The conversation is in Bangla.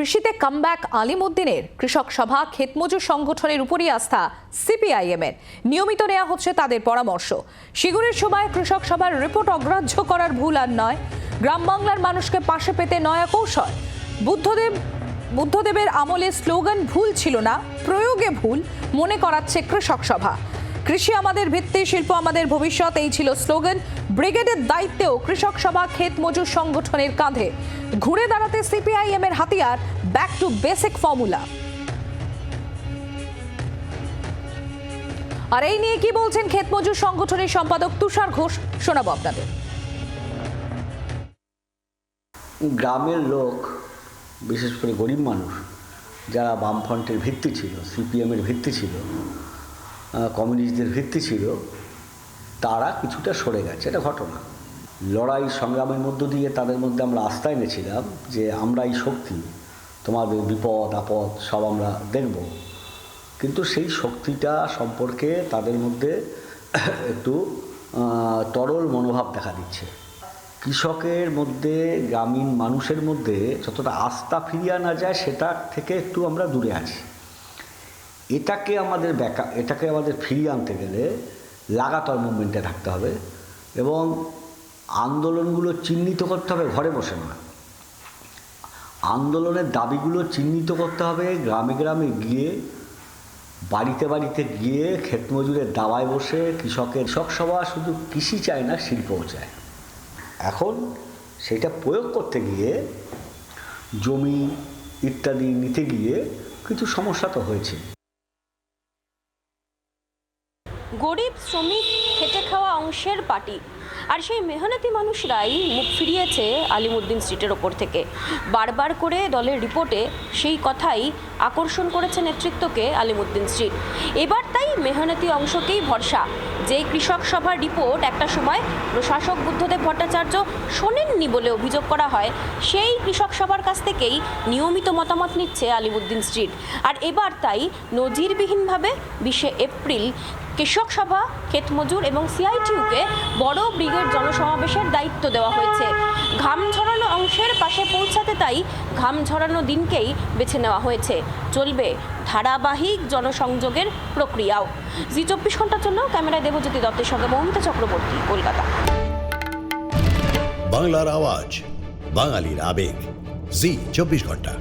কৃষিতে কামব্যাক আলিমুদ্দিনের। কৃষক সভা ক্ষেতমজুর সংগঠনের উপরই আস্থা সিপিআইএম এর নিয়মিত নেওয়া হচ্ছে তাদের পরামর্শ। শিগুরের সময় কৃষক সভার রিপোর্ট অগ্রাহ্য করার ভুল আর নয়। গ্রাম বাংলার মানুষকে পাশে পেতে নয়া কৌশল। বুদ্ধদেব, বুদ্ধদেবের আমলে স্লোগান ভুল ছিল না, প্রয়োগে ভুল মনে করাচ্ছে কৃষক সভা। কৃষি আমাদের ভিত্তি, শিল্প আমাদের ভবিষ্যৎ, এই ছিল স্লোগান। ব্রিগেডের দায়িত্বেও কৃষক সভা, ক্ষেত মজুর সংগঠনের কাঁধে। ঘুরে দাঁড়াতে সিপিআইএম এর হাতিয়ার ব্যাক টু বেসিক ফর্মুলা আর এই নিয়ে কি বলছেন ক্ষেত মজুর সংগঠনের সম্পাদক তুষার ঘোষ, শোনাবো আপনাদের। গ্রামের লোক, বিশেষ করে গরিব মানুষ, যারা বামফ্রন্টের ভিত্তি ছিল, সিপিএমের ভিত্তি ছিল কমিউনিস্টদের ভিত্তি ছিল, তারা কিছুটা সরে গেছে। এটা ঘটনা। লড়াই সংগ্রামের মধ্য দিয়ে তাদের মধ্যে আমরা আস্থা এনেছিলাম যে আমরা এই শক্তি, তোমাদের বিপদ, আপদ সব আমরা দেখব। কিন্তু সেই শক্তিটা সম্পর্কে তাদের মধ্যে একটু তরল মনোভাব দেখা দিচ্ছে। কৃষকের মধ্যে, গ্রামীণ মানুষের মধ্যে যতটা আস্থা ফিরিয়ে আনা যায় সেটা থেকে একটু আমরা দূরে আছি। এটাকে আমাদের ব্যাকা এটাকে আমাদের ফিরিয়ে আনতে গেলে লাগাতার মুভমেন্টে থাকতে হবে এবং আন্দোলনগুলো চিহ্নিত করতে হবে ঘরে বসে না। আন্দোলনের দাবিগুলো চিহ্নিত করতে হবে, গ্রামে গ্রামে গিয়ে, বাড়িতে বাড়িতে গিয়ে ক্ষেত মজুরের দাওয়ায় বসে কৃষকের কৃষক সভা শুধু কৃষি চায় না, শিল্পও চায়। এখন সেটা প্রয়োগ করতে গিয়ে, জমি ইত্যাদি নিতে গিয়ে কিছু সমস্যা তো হয়েছে। গরিব শ্রমিক খেটে খাওয়া অংশের পার্টি। আর সেই মেহনতি মানুষরাই মুখ ফিরিয়েছে আলিমুদ্দিন স্ট্রিটের ওপর থেকে। বারবার করে দলের রিপোর্টে সেই কথাই আকর্ষণ করেছে নেতৃত্বকে আলিমুদ্দিন স্ট্রিট। এবার তাই মেহনতি অংশকেই ভরসা। যে কৃষক সভার রিপোর্ট একটা সময় প্রশাসক বুদ্ধদেব ভট্টাচার্য শোনেননি বলে অভিযোগ করা হয়, সেই কৃষক সভার কাছ থেকেই নিয়মিত মতামত নিচ্ছে আলিমুদ্দিন স্ট্রিট। আর এবার তাই নজিরবিহীনভাবে বিশে এপ্রিল কৃষক সভা, ক্ষেতমজুর এবং সিআইটিউকে বড় ব্রিগেড জনসমাবেশের দায়িত্ব দেওয়া হয়েছে। ঘাম ঝরানো অংশের পাশে পৌঁছাতে তাই ঘাম ঝরানো দিনকেই বেছে নেওয়া হয়েছে। চলবে ধারাবাহিক জনসংযোগের প্রক্রিয়াও। জি চব্বিশ ঘণ্টার জন্য ক্যামেরায় দেবজ্যোতি দত্তের সঙ্গে মৌমিতা চক্রবর্তী, কলকাতা। বাংলার আওয়াজ, বাঙালির আবেগ। জি চব্বিশ ঘণ্টা।